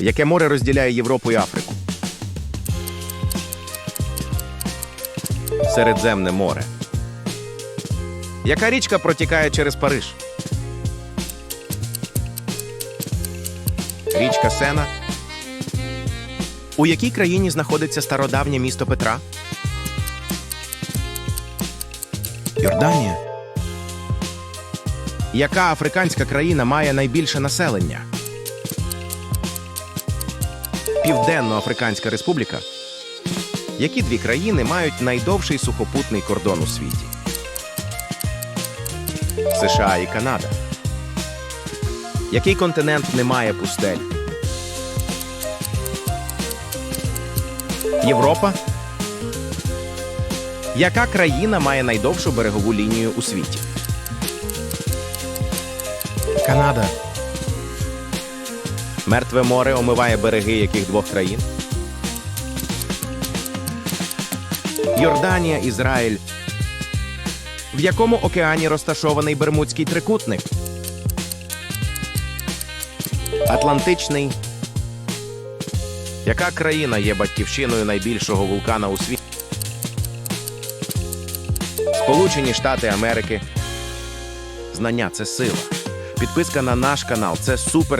Яке море розділяє Європу і Африку? Середземне море. Яка річка протікає через Париж? Річка Сена. У якій країні знаходиться стародавнє місто Петра? Йорданія. Яка африканська країна має найбільше населення? Південно-Африканська Республіка. Які дві країни мають найдовший сухопутний кордон у світі? США і Канада. Який континент не має пустель? Європа. Яка країна має найдовшу берегову лінію у світі? Канада. Мертве море омиває береги яких двох країн? Йорданія, Ізраїль. В якому океані розташований Бермудський трикутник? Атлантичний. Яка країна є батьківщиною найбільшого вулкана у світі? Сполучені Штати Америки. Знання це сила. Підписка на наш канал це супер.